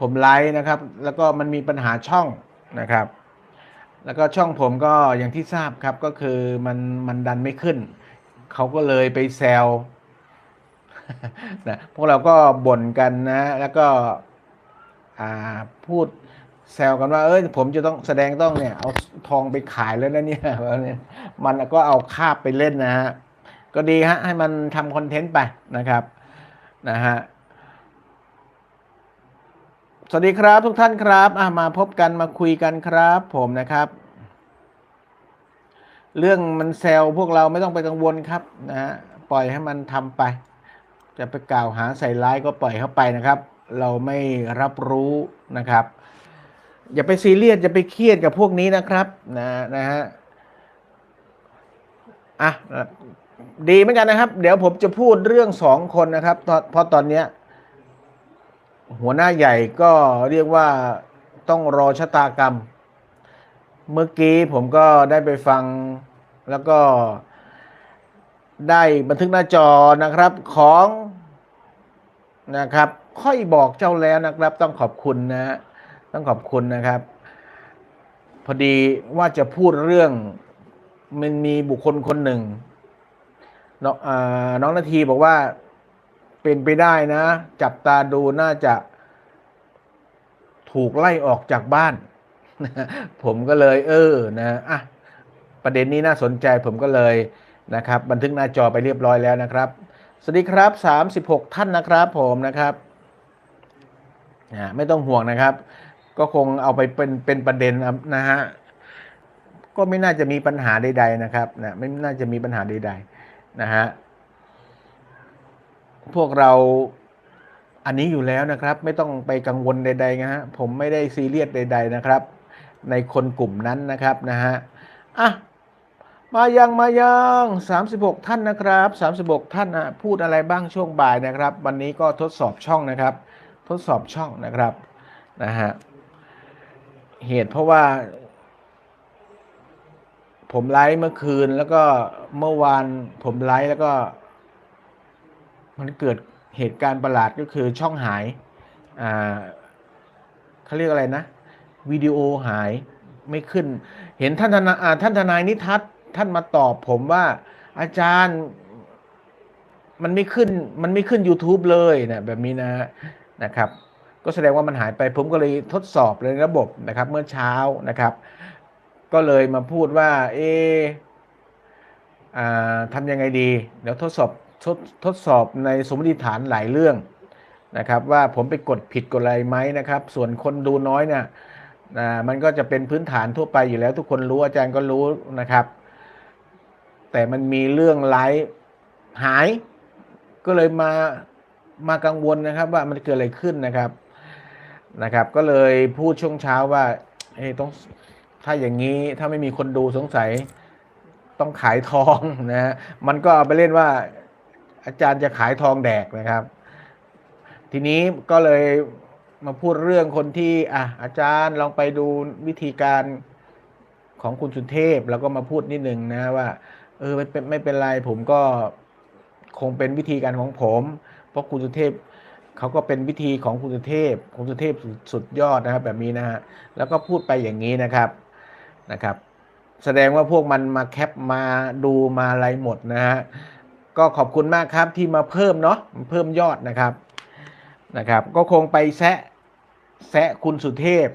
ผมไลฟ์นะครับ แล้วก็มันมีปัญหาช่องนะครับ แล้วก็ช่องผมก็อย่างที่ทราบครับก็คือมันมันดันไม่ขึ้น เขาก็เลยไปแซวนะพวกเราก็บ่นกันนะ แล้วก็พูดแซวกันว่า เอ้ยผมจะต้องแสดงต้องเนี่ย เอาทองไปขายแล้วนะเนี่ยมันก็เอาคาบไปเล่นนะฮะก็ดีฮะให้มันทำคอนเทนต์ไปนะครับนะฮะ สวัสดีครับทุกท่านครับมาพบกันมาคุยกันครับ ผมนะครับ เรื่องมันแซวพวกเราไม่ต้องไปกังวลครับนะฮะปล่อยให้มันทำไป จะไปกล่าวหาใส่ร้ายก็ปล่อยเข้าไปนะครับ เราไม่รับรู้นะครับ อย่าไปซีเรียสอย่าไปเครียดกับพวกนี้นะครับนะนะฮะอะดีเหมือนกันนะครับ เดี๋ยวผมจะพูดเรื่องสองคนนะครับพราะเพราะตอนเนี้ย หัวหน้าใหญ่ก็เรียกว่าต้องรอชะตากรรม เมื่อกี้ผมก็ได้ไปฟังแล้วก็ได้บันทึกหน้าจอนะครับของนะครับ ค่อยบอกเจ้าแล้วนะครับ ต้องขอบคุณนะ ต้องขอบคุณนะครับ พอดีว่าจะพูดเรื่องมันมีบุคคลคนหนึ่งน้องน้องนาทีบอกว่า เป็นไปได้นะ จับตาดูน่าจะถูกไล่ออกจากบ้าน ผมก็เลย เออนะอะประเด็นนี้น่าสนใจผมก็เลยนะครับ บันทึกหน้าจอไปเรียบร้อยแล้วนะครับ สวัสดีครับ 36 ท่านนะครับผมนะครับไม่ต้องห่วงนะครับ ก็คงเอาไปเป็นเป็นประเด็นนะฮะก็ไม่น่าจะมีปัญหาใด ๆนะครับนะไม่น่าจะมีปัญหาใดๆนะฮะ พวกเราอันนี้อยู่แล้วนะครับ ไม่ต้องไปกังวลใดๆนะฮะผมไม่ได้ซีเรียสใด ๆนะครับ ในคนกลุ่มนั้นนะครับนะฮะอะมายังมายัง36 ท่านนะครับ 36 ท่านนะพูดอะไรบ้างช่วงบ่ายนะครับ วันนี้ก็ทดสอบช่องนะครับ ทดสอบช่องนะครับนะฮะเหตุเพราะว่า ผมไลฟ์เมื่อคืนแล้วก็เมื่อวานผมไลฟ์แล้วก็ มันเกิดเหตุการณ์ประหลาดก็คือช่องหายอ่าเขาเรียกอะไรนะวิดีโอหายไม่ขึ้น เห็นท่านทนายท่านทนายนิทัศน์ท่านมาตอบผมว่า อาจารย์มันไม่ขึ้นมันไม่ขึ้น YouTube เลยนะแบบนี้นะนะครับ ก็แสดงว่ามันหายไปผมก็เลยทดสอบเลยระบบนะครับ เมื่อเช้านะครับ ก็เลยมาพูดว่า เออ่าทำยังไงดี เดี๋ยวทดสอบ ทดทดสอบในสมมติฐานหลายเรื่องนะครับ ว่าผมไปกดผิดกดอะไรไหมนะครับ ส่วนคนดูน้อยเนี่ยนะมันก็จะเป็นพื้นฐานทั่วไปอยู่แล้ว ทุกคนรู้อาจารย์ก็รู้นะครับ แต่มันมีเรื่องไลฟ์หาย ก็เลยมามากังวลนะครับว่ามันเกิดอะไรขึ้นนะครับนะครับ ก็เลยพูดช่วงเช้าว่าเฮ้ต้องถ้าอย่างนี้ถ้าไม่มีคนดูสงสัยต้องขายทองนะฮะมันก็เอาไปเล่นว่า อาจารย์จะขายทองแดกนะครับ ทีนี้ก็เลยมาพูดเรื่องคนที่อะอาจารย์ลองไปดูวิธีการของคุณสุเทพแล้วก็มาพูดนิดนึงนะว่า เออไม่เป็นไม่เป็นไรผมก็คงเป็นวิธีการของผม เพราะคุณสุเทพเขาก็เป็นวิธีของคุณสุเทพคุณสุเทพสุดยอดนะครับ แบบนี้นะฮะแล้วก็พูดไปอย่างนี้นะครับนะครับ แสดงว่าพวกมันมาแคปมาดูมาอะไรหมดนะฮะ ก็ขอบคุณมากครับที่มาเพิ่มเนาะเพิ่มยอดนะครับนะครับ ก็คงไปแซะแซะคุณสุเทพ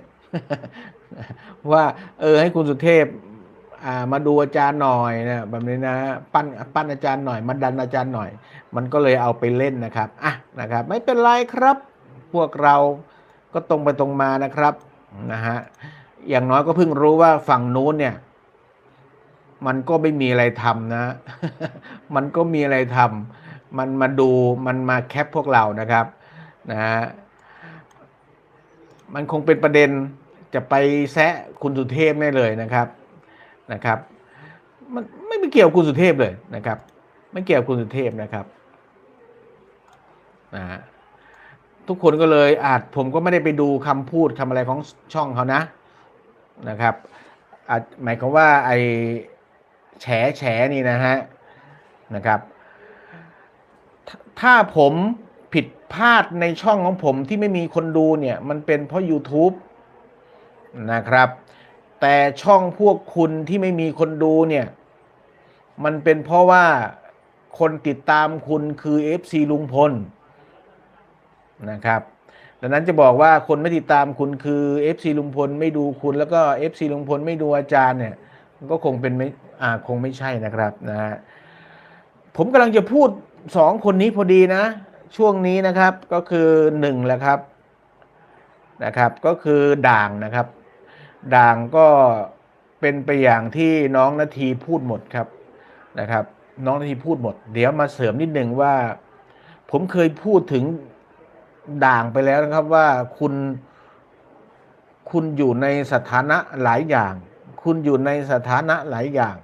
ว่าเออให้คุณสุเทพอ่ามาดูอาจารย์หน่อยนะแบบนี้นะปั้นปั้นอาจารย์หน่อยมาดันอาจารย์หน่อย มันก็เลยเอาไปเล่นนะครับอะนะครับ ไม่เป็นไรครับ พวกเราก็ตรงไปตรงมานะครับนะฮะอย่างน้อยก็เพิ่งรู้ว่าฝั่งนู้นเนี่ย มันก็ไม่มีอะไรทำนะ มันก็มีอะไรทำมันมาดูมันมาแคปพวกเรานะครับนะฮะมันคงเป็นประเด็นจะไปแซะคุณสุเทพแน่เลยนะครับนะครับ มันไม่ไม่เกี่ยวกับคุณสุเทพเลยนะครับ ไม่เกี่ยวกับคุณสุเทพนะครับนะฮะทุกคนก็เลยอาจผมก็ไม่ได้ไปดูคำพูดคำอะไรของช่องเขานะนะครับอาจหมายความว่าไอ แฉแฉนี่นะฮะนะครับ ถ้าผมผิดพลาดในช่องของผมที่ไม่มีคนดูเนี่ย มันเป็นเพราะ YouTube นะครับ แต่ช่องพวกคุณที่ไม่มีคนดูเนี่ย มันเป็นเพราะว่าคนติดตามคุณคือ FC ลุงพลนะครับดังนั้นจะบอกว่าคนไม่ติดตามคุณคือ FC ลุงพลไม่ดูคุณแล้วก็ FC ลุงพลไม่ดูอาจารย์เนี่ย ก็คงเป็นไม่ อ่าคงไม่ใช่นะครับนะฮะผมกำลังจะพูดสองคนนี้พอดีนะ ช่วงนี้นะครับก็คือหนึ่งแหละครับนะครับก็คือด่างนะครับ ด่างก็เป็นไปอย่างที่น้องนาทีพูดหมดครับนะครับ น้องนาทีพูดหมด เดี๋ยวมาเสริมนิดหนึ่งว่า ผมเคยพูดถึงด่างไปแล้วนะครับว่าคุณคุณอยู่ในสถานะหลายอย่าง คุณอยู่ในสถานะหลายอย่าง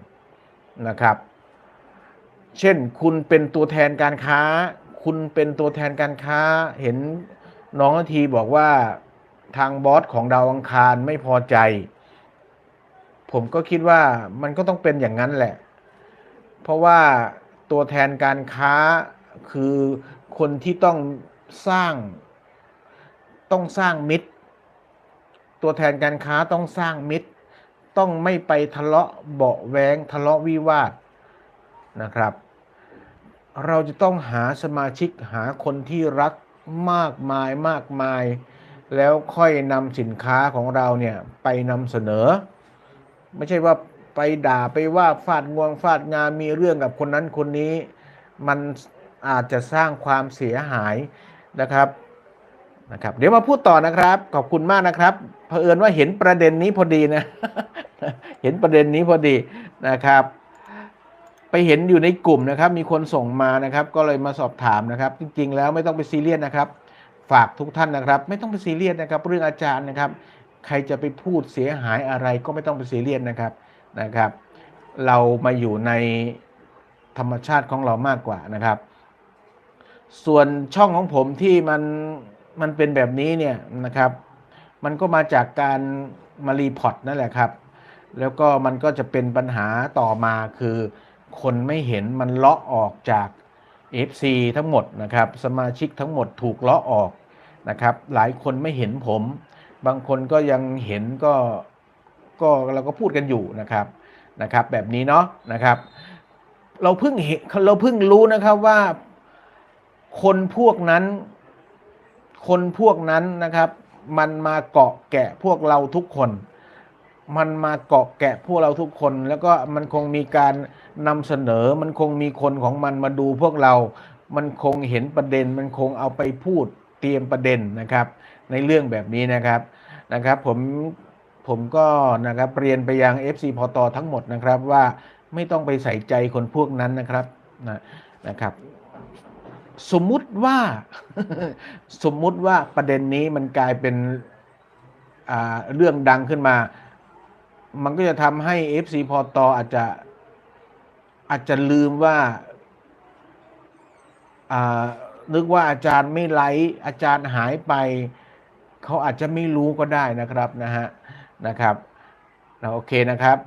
นะครับ เช่นคุณเป็นตัวแทนการค้า คุณเป็นตัวแทนการค้า เห็นน้องทีบอกว่าทางบอสของดาวอังคารไม่พอใจ ผมก็คิดว่ามันก็ต้องเป็นอย่างนั้นแหละ เพราะว่าตัวแทนการค้าคือคนที่ต้องสร้าง ต้องสร้างมิตร ตัวแทนการค้าต้องสร้างมิตร ต้องไม่ไปทะเลาะเบาแวงทะเลาะวิวาทนะครับ เราจะต้องหาสมาชิกหาคนที่รักมากมายมากมาย แล้วค่อยนำสินค้าของเราเนี่ยไปนำเสนอ ไม่ใช่ว่าไปด่าไปว่าฟาดงวงฟาดงานมีเรื่องกับคนนั้นคนนี้ มันอาจจะสร้างความเสียหายนะครับ นะครับเดี๋ยวมาพูดต่อนะครับ ขอบคุณมากนะครับเผอิญว่าเห็นประเด็นนี้พอดีนะ เห็นประเด็นนี้พอดีนะครับ ไปเห็นอยู่ในกลุ่มนะครับ มีคนส่งมานะครับ ก็เลยมาสอบถามนะครับ จริง ๆ แล้วไม่ต้องไปซีเรียสนะครับ ฝากทุกท่านนะครับ ไม่ต้องไปซีเรียสนะครับ เรื่องอาจารย์นะครับ ใครจะไปพูดเสียหายอะไรก็ไม่ต้องไปซีเรียสนะครับนะครับ เรามาอยู่ในธรรมชาติของเรามากกว่านะครับ ส่วนช่องของผมที่มัน มันเป็นแบบนี้เนี่ยนะครับ มันก็มาจากการมารีพอร์ตนั่นแหละครับ แล้วก็มันก็จะเป็นปัญหาต่อมาคือ คนไม่เห็นมันเลาะออกจาก FC ทั้งหมดนะครับ สมาชิกทั้งหมดถูกเลาะออกนะครับ หลายคนไม่เห็นผม บางคนก็ยังเห็นก็ก็เราก็พูดกันอยู่นะครับนะครับ แบบนี้เนาะนะครับ เราเพิ่งเห็นเราเพิ่งรู้นะครับว่าคนพวกนั้น คนพวกนั้นนะครับ มันมาเกาะแกะพวกเราทุกคน มันมาเกาะแกะพวกเราทุกคน แล้วก็มันคงมีการนำเสนอ มันคงมีคนของมันมาดูพวกเรา มันคงเห็นประเด็น มันคงเอาไปพูดเตรียมประเด็นนะครับ ในเรื่องแบบนี้นะครับนะครับ ผมผมก็นะครับเรียนไปยัง FC พอตทั้งหมดนะครับว่าไม่ต้องไปใส่ใจคนพวกนั้นนะครับนะ นะครับ สมมุติว่าสมมุติว่าประเด็นนี้มันกลายเป็นเรื่องดังขึ้นมา มันก็จะทำให้ FC พอตอาจจะอาจจะลืมว่าอ่านึกว่าอาจารย์ไม่ไลฟ์อาจารย์หายไป เขาอาจจะไม่รู้ก็ได้นะครับนะฮะนะครับนะโอเคนะครับ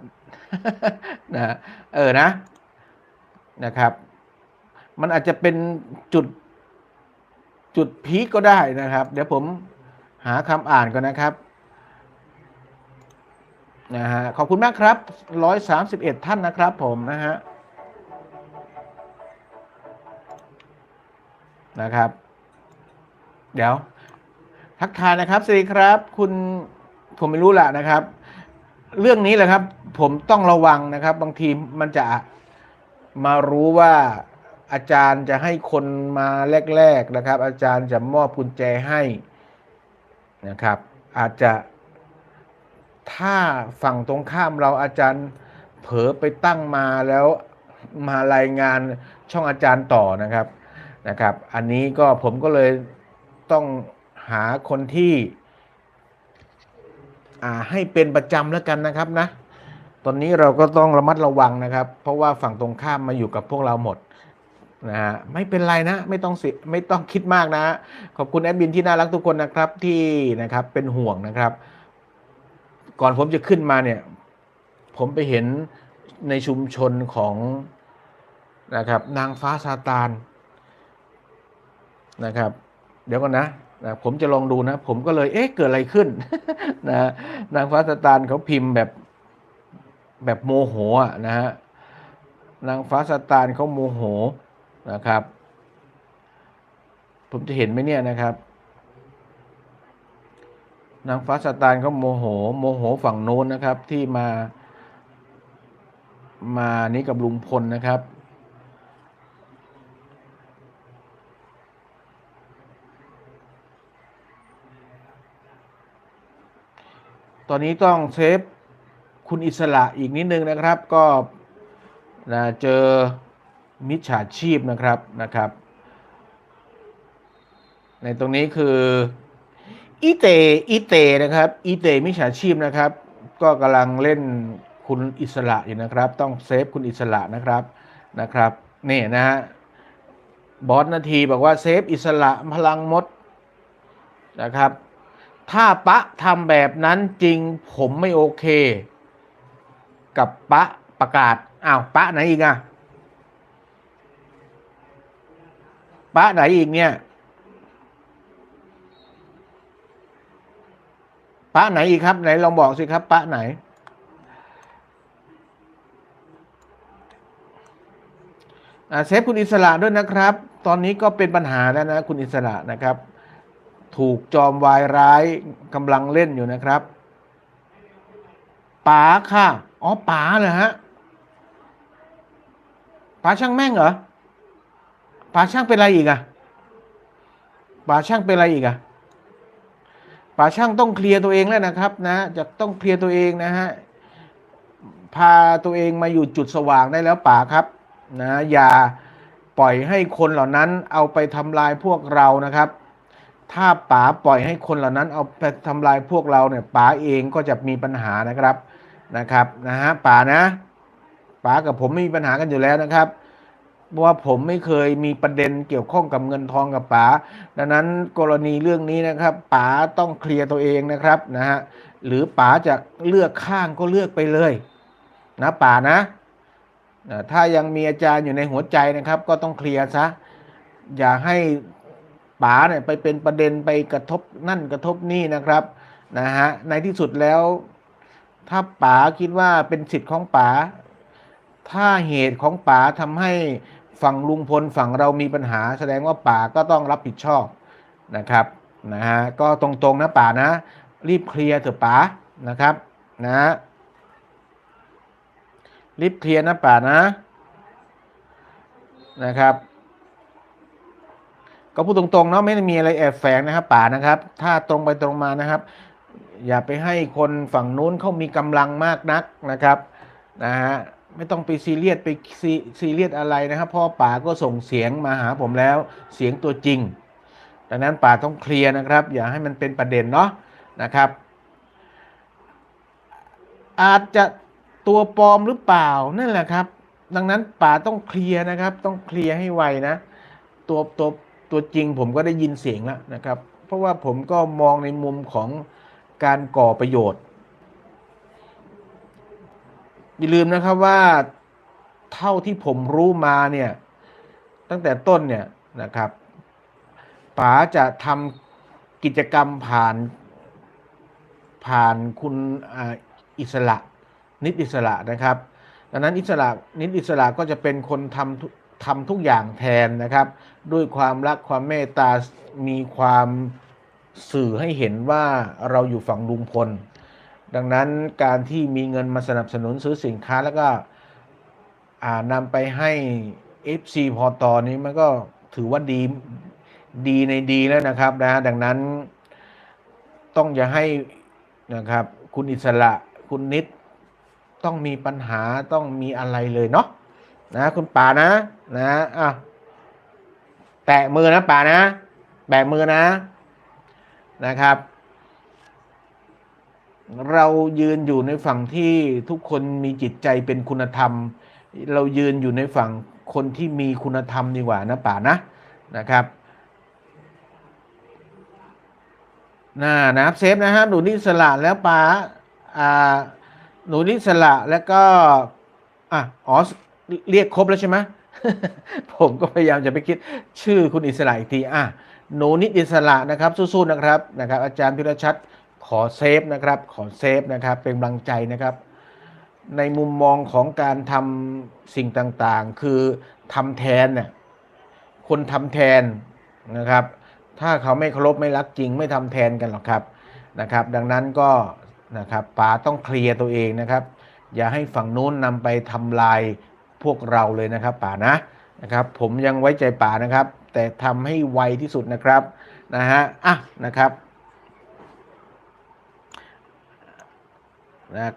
นะเออนะนะครับ มันอาจจะเป็นจุดจุดพีคก็ได้นะครับ เดี๋ยวผมหาคำอ่านก่อนนะครับนะฮะขอบคุณมากครับร้อยสามสิบเอ็ดท่านนะครับผมนะฮะนะครับ เดี๋ยว ทักทายนะครับสวัสดีครับ คุณผมไม่รู้แหละนะครับ เรื่องนี้แหละครับ ผมต้องระวังนะครับ บางทีมันจะมารู้ว่า อาจารย์จะให้คนมาแรก ๆนะครับ อาจารย์จะมอบกุญแจให้นะครับ อาจจะถ้าฝั่งตรงข้ามเราอาจารย์เผลอไปตั้งมาแล้วมารายงานช่องอาจารย์ต่อนะครับนะครับ อันนี้ก็ผมก็เลยต้องหาคนที่ให้เป็นประจำแล้วกันนะครับนะ ตอนนี้เราก็ต้องระมัดระวังนะครับ เพราะว่าฝั่งตรงข้ามมาอยู่กับพวกเราหมด นะฮะไม่เป็นไรนะ ไม่ต้องสิไม่ต้องคิดมากนะ ขอบคุณแอดมินที่น่ารักทุกคนนะครับที่นะครับเป็นห่วงนะครับ ก่อนผมจะขึ้นมาเนี่ย ผมไปเห็นในชุมชนของนะครับนางฟ้าซาตานนะครับ เดี๋ยวก่อนนะนะผมจะลองดูนะ ผมก็เลยเอ๊ะเกิดอะไรขึ้นนะนางฟ้าสตานเขาพิมพ์แบบแบบโมโหนะฮะนางฟ้าสตานเขาโมโห นะครับ ผมจะเห็นไหมเนี่ยนะครับ นางฟ้าสตานเขาโมโห โมโหฝั่งโน้นนะครับ ที่มา มานี้กับลุงพลนะครับตอนนี้ต้องเซฟคุณอิสระอีกนิดนึงนะครับ ก็นะเจอ มิจฉาชีพนะครับนะครับ ในตรงนี้คืออีเตอีเตนะครับอีเตมิจฉาชีพนะครับ ก็กำลังเล่นคุณอิสระอยู่นะครับ ต้องเซฟคุณอิสระนะครับนะครับนี่นะฮะบอสนาทีบอกว่าเซฟอิสระพลังมดนะครับ ถ้าปะทำแบบนั้นจริงผมไม่โอเค กับปะประกาศอ้าวปะไหนอีกอะ ปะไหนอีกเนี่ยปะไหนอีกครับ ไหนลองบอกสิครับปะไหน เซฟคุณอิสระด้วยนะครับ ตอนนี้ก็เป็นปัญหาแล้วนะ คุณอิสระนะครับ ถูกจอมวายร้ายกำลังเล่นอยู่นะครับป๋าค่ะ อ๋อป๋าเหรอฮะป๋าช่างแม่งเหรอ ป๋าช่างเป็นอะไรอีกอะป๋าช่างเป็นอะไรอีกอะป๋าช่างต้องเคลียร์ตัวเองแล้วนะครับนะ จะต้องเคลียร์ตัวเองนะฮะ พาตัวเองมาอยู่จุดสว่างได้แล้วป๋าครับนะอย่าปล่อยให้คนเหล่านั้นเอาไปทำลายพวกเรานะครับ ถ้าป๋าปล่อยให้คนเหล่านั้นเอาไปทำลายพวกเราเนี่ยป๋าเองก็จะมีปัญหานะครับนะครับนะฮะป๋านะป๋ากับผมไม่มีปัญหากันอยู่แล้วนะครับ ว่าผมไม่เคยมีประเด็นเกี่ยวข้องกับเงินทองกับป๋าดังนั้นกรณีเรื่องนี้นะครับป๋าต้องเคลียร์ตัวเองนะครับนะฮะหรือป๋าจะเลือกข้างก็เลือกไปเลยนะป๋านะนะถ้ายังมีอาจารย์อยู่ในหัวใจนะครับ ก็ต้องเคลียร์ซะอย่าให้ป๋าเนี่ยไปเป็นประเด็นไปกระทบนั่นกระทบนี่นะครับนะฮะในที่สุดแล้ว ถ้าป๋าคิดว่าเป็นสิทธิ์ของป๋าถ้าเหตุของป๋าทำให้ ฝั่งลุงพลฝั่งเรามีปัญหา แสดงว่าป๋าก็ต้องรับผิดชอบนะครับนะฮะก็ตรงๆนะป๋านะ รีบเคลียร์เถอะป๋านะครับนะรีบเคลียร์นะป๋านะนะครับ ก็พูดตรงๆเนาะไม่ได้มีอะไรแอบแฝงนะครับ ป่านะครับ ถ้าตรงไปตรงมานะครับ อย่าไปให้คนฝั่งนู้นเขามีกำลังมากนักนะครับนะฮะ ไม่ต้องไปซีเรียสไปซีซีเรียสอะไรนะครับพราะป่าก็ส่งเสียงมาหาผมแล้วเสียงตัวจริง ดังนั้นป่าต้องเคลียร์นะครับ อย่าให้มันเป็นประเด็นเนาะนะครับ อาจจะตัวปลอมหรือเปล่านั่นแหละครับ ดังนั้นป่าต้องเคลียร์นะครับ ต้องเคลียร์ให้ไวนะ ตัวตัวตัวจริงผมก็ได้ยินเสียงแล้วนะครับ เพราะว่าผมก็มองในมุมของการก่อประโยชน์ อย่าลืมนะครับว่าเท่าที่ผมรู้มาเนี่ยตั้งแต่ต้นเนี่ยนะครับป๋าจะทำกิจกรรมผ่านผ่านคุณอิสระนิดอิสระนะครับ ดังนั้นอิสระนิดอิสระก็จะเป็นคนทำทำทุกอย่างแทนนะครับ ด้วยความรักความเมตตามีความสื่อให้เห็นว่าเราอยู่ฝั่งลุงพล ดังนั้นการที่มีเงินมาสนับสนุนซื้อสินค้าแล้วก็นำไปให้ FC พอตอนนี้มันก็ถือว่าดีดีในดีแล้วนะครับนะดังนั้นต้องอย่าให้นะครับ คุณอิสระคุณนิดต้องมีปัญหาต้องมีอะไรเลยเนาะนะคุณป่านะนะอะแตะมือนะป่านะ แบะมือนะนะครับ เรายืนอยู่ในฝั่งที่ทุกคนมีจิตใจเป็นคุณธรรม เรายืนอยู่ในฝั่งคนที่มีคุณธรรมดีกว่านะป่านะนะครับน่านะครับเซฟนะฮะหนูนิสละแล้วป่าอ่าหนูนิสละแล้วก็อะอ๋อเรียกครบแล้วใช่ไหมผมก็พยายามจะไปคิดชื่อคุณอิสระอีกทีอะหนูนิดอิสระนะครับสู้ๆนะครับนะครับ อาจารย์พิรชัด ขอเซฟนะครับ ขอเซฟนะครับ เป็นกำลังใจนะครับ ในมุมมองของการทำสิ่งต่างๆ คือทำแทนเนี่ยคนทำแทนนะครับ ถ้าเขาไม่เคารพไม่รักจริงไม่ทำแทนกันหรอกครับนะครับ ดังนั้นก็นะครับป๋าต้องเคลียร์ตัวเองนะครับ อย่าให้ฝั่งนู้นนำไปทำลายพวกเราเลยนะครับป๋านะนะครับ ผมยังไว้ใจป๋านะครับ แต่ทำให้ไวที่สุดนะครับนะฮะอะนะครับ นะ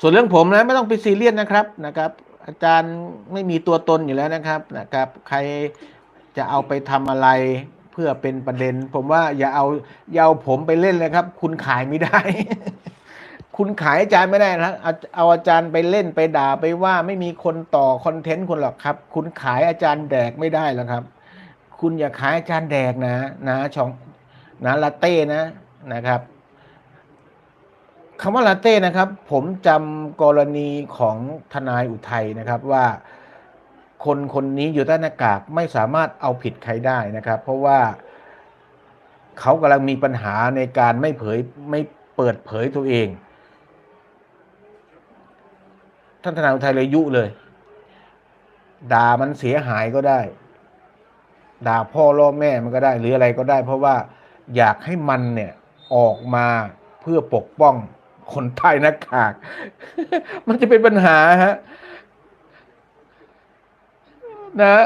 ส่วนเรื่องผมนะไม่ต้องไปซีเรียสนะครับนะครับ อาจารย์ไม่มีตัวตนอยู่แล้วนะครับนะครับ ใครจะเอาไปทำอะไรเพื่อเป็นประเด็น ผมว่าอย่าเอาอย่าเอาผมไปเล่นเลยครับ คุณขายไม่ได้ คุณขายอาจารย์ไม่ได้นะเอาเอาอาจารย์ไปเล่นไปด่าไปว่าไม่มีคนต่อคอนเทนต์คุณหรอกครับ คุณขายอาจารย์แดกไม่ได้แล้วครับ คุณอย่าขายอาจารย์แดกนะ นะช่องนะลาเต้นะนะครับ คำว่าลาเต้นะครับ ผมจำกรณีของทนายอุทัยนะครับว่าคนคนนี้อยู่ใต้หน้ากากไม่สามารถเอาผิดใครได้นะครับ เพราะว่าเขากำลังมีปัญหาในการไม่เผยไม่เปิดเผยตัวเอง ท่านทนายอุทัยเลยยุเลย ด่ามันเสียหายก็ได้ ด่าพ่อล่อแม่มันก็ได้ หรืออะไรก็ได้ เพราะว่าอยากให้มันเนี่ยออกมาเพื่อปกป้อง คนใต้หน้ากาก มันจะเป็นปัญหาฮะนะ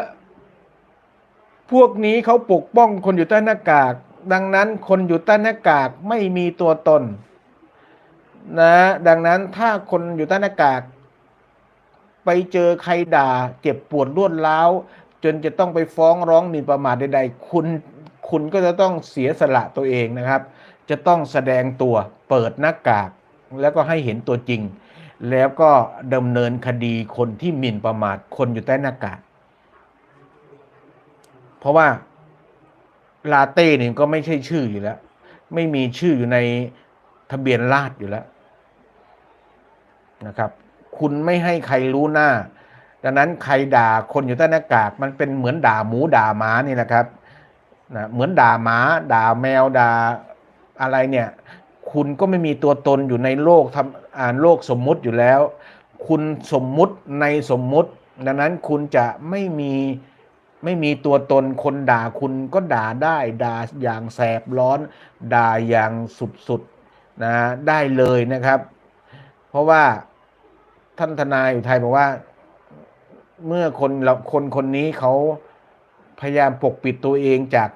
พวกนี้เขาปกป้องคนอยู่ใต้หน้ากาก ดังนั้นคนอยู่ใต้หน้ากากไม่มีตัวตน นะ ดังนั้นถ้าคนอยู่ใต้หน้ากาก ไปเจอใครด่า เจ็บปวดรวดร้าวจนจะต้องไปฟ้องร้องหมิ่นประมาทใดๆ คุณคุณก็จะต้องเสียสละตัวเองนะครับ จะต้องแสดงตัวเปิดหน้ากาก แล้วก็ให้เห็นตัวจริง แล้วก็ดำเนินคดีคนที่หมิ่นประมาทคนอยู่ใต้หน้ากากเพราะว่าลาเต้เนี่ยก็ไม่ใช่ชื่ออยู่แล้ว ไม่มีชื่ออยู่ในทะเบียนราษอยู่แล้วนะครับ คุณไม่ให้ใครรู้หน้า ดังนั้นใครด่าคนอยู่ใต้หน้ากาก มันเป็นเหมือนด่าหมูด่าหมานี่แหละครับนะเหมือนด่าหมา ด่าแมวด่าอะไรเนี่ย คุณก็ไม่มีตัวตนอยู่ในโลกทำอ่านโลกสมมุติอยู่แล้ว คุณสมมุติในสมมุติ ดังนั้นคุณจะไม่มีไม่มีตัวตนคนด่าคุณก็ด่าได้ด่าอย่างแสบร้อน ด่าอย่างสุดๆนะได้เลยนะครับ เพราะว่าท่านทนายอุทัยบอกว่า เมื่อคนเราคนคนนี้เขาพยายามปกปิดตัวเองจาก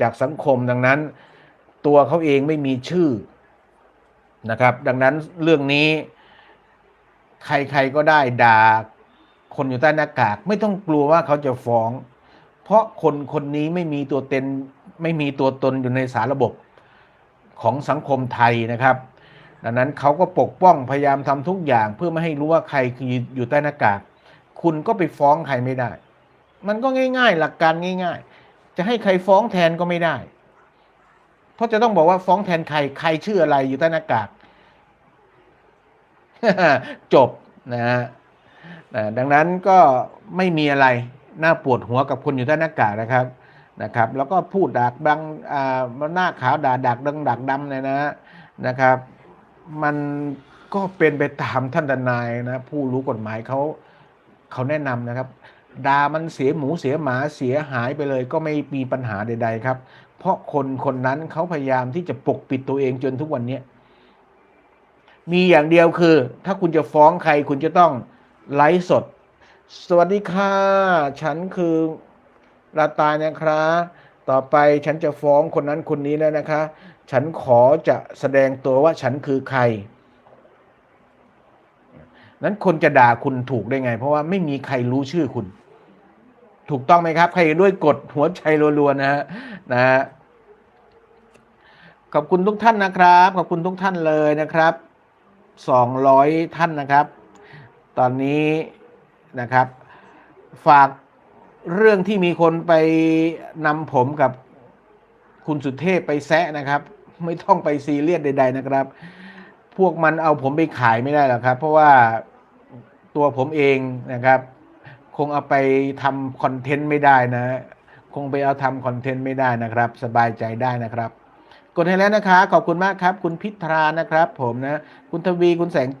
จากสังคมดังนั้น ตัวเขาเองไม่มีชื่อนะครับ ดังนั้นเรื่องนี้ ใครๆก็ได้ด่าคนอยู่ใต้หน้ากาก ไม่ต้องกลัวว่าเขาจะฟ้อง เพราะคนคนนี้ไม่มีตัวเต็นไม่มีตัวตนอยู่ในสารระบบของสังคมไทยนะครับ ดังนั้นเขาก็ปกป้องพยายามทำทุกอย่าง เพื่อไม่ให้รู้ว่าใครคืออยู่ใต้หน้ากาก คุณก็ไปฟ้องใครไม่ได้ มันก็ง่าย ๆ หลักการง่าย ๆ จะให้ใครฟ้องแทนก็ไม่ได้ เพราะจะต้องบอกว่าฟ้องแทนใครใครชื่ออะไรอยู่ใต้หน้ากากจบนะฮะดังนั้นก็ไม่มีอะไรน่าปวดหัวกับคนอยู่ใต้หน้ากากนะครับนะครับ แล้วก็พูดดักดังอ่าหน้าขาวด่าดักดังดักดำเลยนะนะครับ มันก็เป็นไปตามท่านทนายนะผู้รู้กฎหมายเขาเขาแนะนำนะครับด่ามันเสียหมูเสียหมาเสียหายไปเลยก็ไม่มีปัญหาใด ๆ ครับ เพราะคนคนนั้นเขาพยายามที่จะปกปิดตัวเองจนทุกวันนี้มีอย่างเดียวคือ ถ้าคุณจะฟ้องใครคุณจะต้องไลฟ์สด สวัสดีค่ะ ฉันคือลาตานะครับ ต่อไปฉันจะฟ้องคนนั้นคนนี้แล้วนะคะ ฉันขอจะแสดงตัวว่าฉันคือใคร นั้นคนจะด่าคุณถูกได้ไง เพราะว่าไม่มีใครรู้ชื่อคุณ ถูกต้องไหมครับ ใครด้วยกดหัวใจรัวๆนะฮะนะฮะขอบคุณทุกท่านนะครับ ขอบคุณทุกท่านเลยนะครับสองร้อยท่านนะครับ ตอนนี้นะครับ ฝากเรื่องที่มีคนไปนำผมกับคุณสุเทพไปแซะนะครับ ไม่ต้องไปซีเรียสใด ๆนะครับ พวกมันเอาผมไปขายไม่ได้หรอกครับ เพราะว่าตัวผมเองนะครับ คงเอาไปทำคอนเทนต์ไม่ได้นะ คงไปเอาทำคอนเทนต์ไม่ได้นะครับ สบายใจได้นะครับ กดให้แล้วนะคะ ขอบคุณมากครับ คุณพิธรานะครับ ผมนะ คุณทวีคุณแสงจันทร์